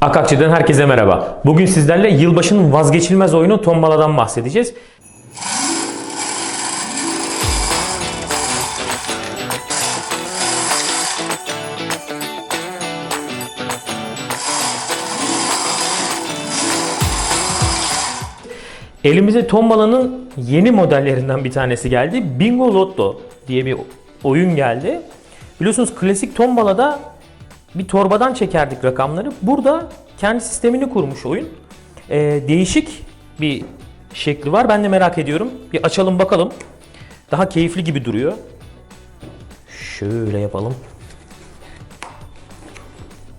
Akakçı'dan herkese merhaba. Bugün sizlerle yılbaşının vazgeçilmez oyunu Tombala'dan bahsedeceğiz. Elimize Tombala'nın yeni modellerinden bir tanesi geldi. Bingo Lotto diye bir oyun geldi. Biliyorsunuz klasik Tombala'da bir torbadan çekerdik rakamları. Burada kendi sistemini kurmuş oyun. Ee, değişik bir şekli var. Ben de merak ediyorum. Bir açalım bakalım. Daha keyifli gibi duruyor. Şöyle yapalım.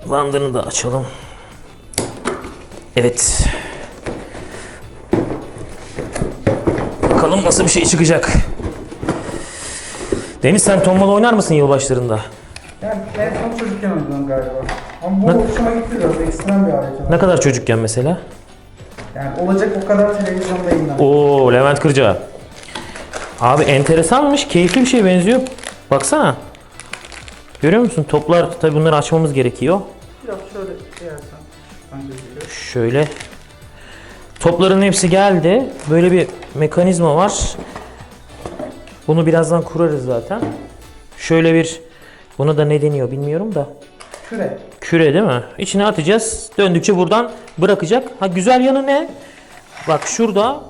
Bandını da açalım. Evet. Bakalım nasıl bir şey çıkacak. Deniz sen tombala oynar mısın yılbaşlarında? Yani en son çocukken oynadım galiba. Ama bu hoşuma gitti biraz ekstrem bir alet. Ne kadar çocukken mesela? Yani olacak o kadar televizyondayım ben. Oo Levent Kırca. Abi enteresanmış. Keyifli bir şeye benziyor. Baksana. Görüyor musun? Toplar tabi bunları açmamız gerekiyor. Biraz şöyle yersen. Şöyle. Topların hepsi geldi. Böyle bir mekanizma var. Bunu birazdan kurarız zaten. Şöyle bir buna da ne deniyor bilmiyorum da. Küre. Küre değil mi? İçine atacağız. Döndükçe buradan bırakacak. Ha güzel yanı ne? Bak şurada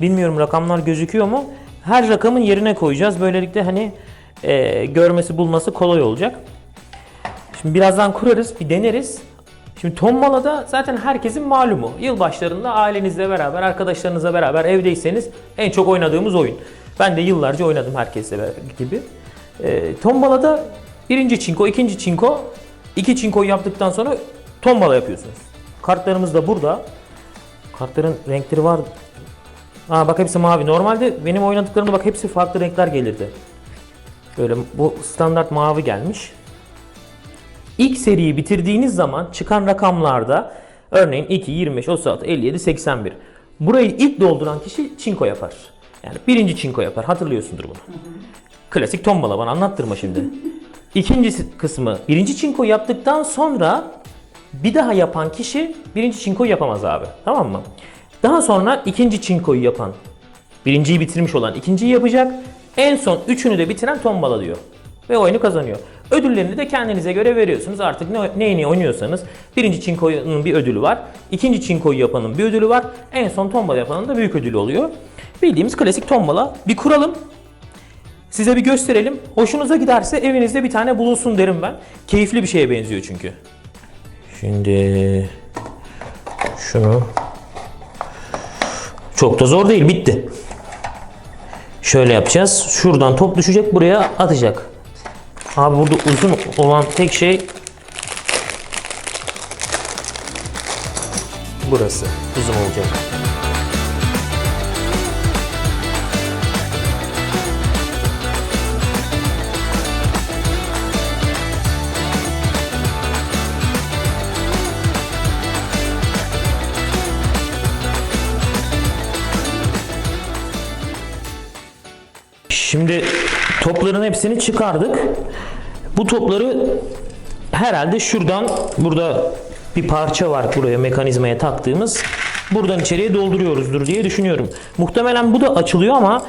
bilmiyorum rakamlar gözüküyor mu? Her rakamın yerine koyacağız. Böylelikle hani e, görmesi bulması kolay olacak. Şimdi birazdan kurarız, bir deneriz. Şimdi Tombala'da zaten herkesin malumu. Yılbaşlarında ailenizle beraber, arkadaşlarınızla beraber evdeyseniz en çok oynadığımız oyun. Ben de yıllarca oynadım herkesle gibi. E, Tombala'da birinci çinko, ikinci çinko, iki çinkoyu yaptıktan sonra tombala yapıyorsunuz. Kartlarımız da burada. Kartların renkleri var. Aa bak hepsi mavi. Normalde benim oynadıklarımda bak hepsi farklı renkler gelirdi. Böyle bu standart mavi gelmiş. İlk seriyi bitirdiğiniz zaman çıkan rakamlarda örneğin 2, 25, 36, 57, 81. Burayı ilk dolduran kişi çinko yapar. Yani birinci çinko yapar. Hatırlıyorsundur bunu. Klasik tombala bana anlattırma şimdi. İkinci kısmı birinci çinko yaptıktan sonra bir daha yapan kişi birinci çinkoyu yapamaz abi. Tamam mı? Daha sonra ikinci çinkoyu yapan Birinciyi bitirmiş olan ikinciyi yapacak. En son üçünü de bitiren tombala diyor. Ve oyunu kazanıyor. Ödüllerini de kendinize göre veriyorsunuz. Artık ne, neyini oynuyorsanız birinci çinkonun bir ödülü var. ikinci çinkoyu yapanın bir ödülü var. En son tombala yapanın da büyük ödülü oluyor. Bildiğimiz klasik tombala. Bir kuralım. Size bir gösterelim. Hoşunuza giderse evinizde bir tane bulunsun derim ben. Keyifli bir şeye benziyor çünkü. Şimdi şunu çok da zor değil. Bitti. Şöyle yapacağız. Şuradan top düşecek buraya atacak. Abi burada uzun olan tek şey burası. Uzun olacak. Şimdi topların hepsini çıkardık. Bu topları herhalde şuradan burada bir parça var buraya mekanizmaya taktığımız. Buradan içeriye dolduruyoruzdur diye düşünüyorum. Muhtemelen bu da açılıyor ama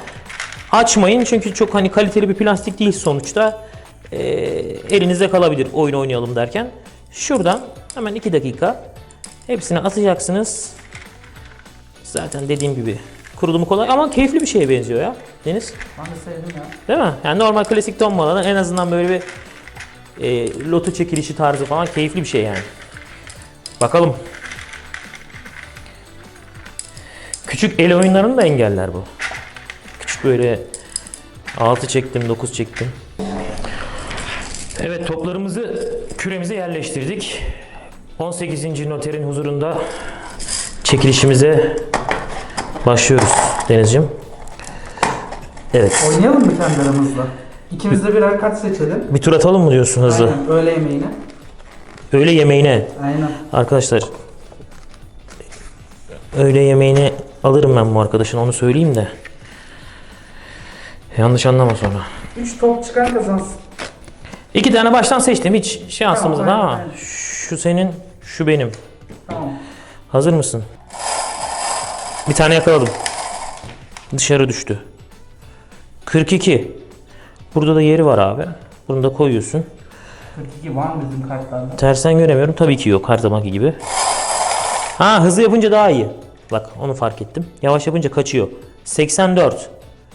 açmayın çünkü çok hani kaliteli bir plastik değil sonuçta. Ee, elinizde kalabilir oyun oynayalım derken. Şuradan hemen 2 dakika hepsini atacaksınız. Zaten dediğim gibi kurulumu kolay ama keyifli bir şeye benziyor ya Deniz. Ben de sevdim ya. Değil mi? Yani normal klasik tombaladan en azından böyle bir e, loto çekilişi tarzı falan keyifli bir şey yani. Bakalım. Küçük el oyunlarını da engeller bu. Küçük böyle 6 çektim, 9 çektim. Evet toplarımızı küremize yerleştirdik. 18. noterin huzurunda çekilişimize başlıyoruz Denizciğim. Evet. Oynayalım mı kendi aramızda? İkimiz de birer kart seçelim. Bir tur atalım mı diyorsun hızlı? Aynen öğle yemeğine. Öğle yemeğine. Aynen. Arkadaşlar öğle yemeğini alırım ben bu arkadaşın onu söyleyeyim de. Yanlış anlama sonra. 3 top çıkan kazansın. İki tane baştan seçtim hiç şansımız Tamam, da ama şu senin şu benim. Hazır mısın? Bir tane yakaladım. Dışarı düştü. 42. Burada da yeri var abi. Bunu da koyuyorsun. 42 var mı bizim kartlarda? Tersen göremiyorum. Tabii ki yok her zamanki gibi. Ha hızlı yapınca daha iyi. Bak onu fark ettim. Yavaş yapınca kaçıyor. 84.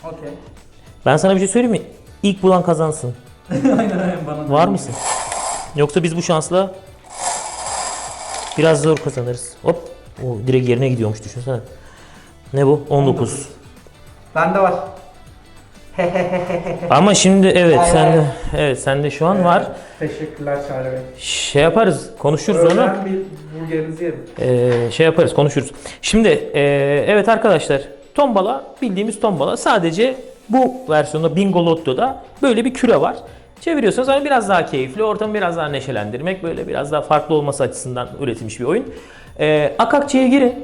Okey. Ben sana bir şey söyleyeyim mi? İlk bulan kazansın. aynen aynen bana da. Var mısın? Yoksa biz bu şansla biraz zor kazanırız. Hop. O direkt yerine gidiyormuş düşünsene. Ne bu? 19. Bende var. Ama şimdi evet Ay, sende evet sende şu an var. Teşekkürler Çağrı Bey. Şey yaparız. Konuşuruz onu. Öğlen bir burgerinizi yerim. Ee, şey yaparız, konuşuruz. Şimdi ee, evet arkadaşlar, tombala bildiğimiz tombala sadece bu versiyonda Bingo Lotto'da böyle bir küre var. Çeviriyorsanız hani biraz daha keyifli, ortamı biraz daha neşelendirmek, böyle biraz daha farklı olması açısından üretilmiş bir oyun. Ee, Akakçı'ya girin,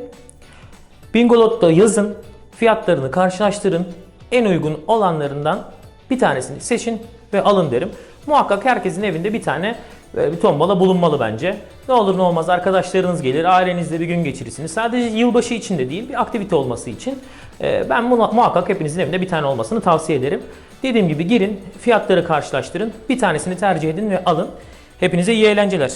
Bingo Lotto yazın, fiyatlarını karşılaştırın, en uygun olanlarından bir tanesini seçin ve alın derim. Muhakkak herkesin evinde bir tane böyle bir tombala bulunmalı bence. Ne olur ne olmaz arkadaşlarınız gelir, ailenizle bir gün geçirirsiniz. Sadece yılbaşı için de değil, bir aktivite olması için. Ee, ben muha- muhakkak hepinizin evinde bir tane olmasını tavsiye ederim. Dediğim gibi girin, fiyatları karşılaştırın, bir tanesini tercih edin ve alın. Hepinize iyi eğlenceler.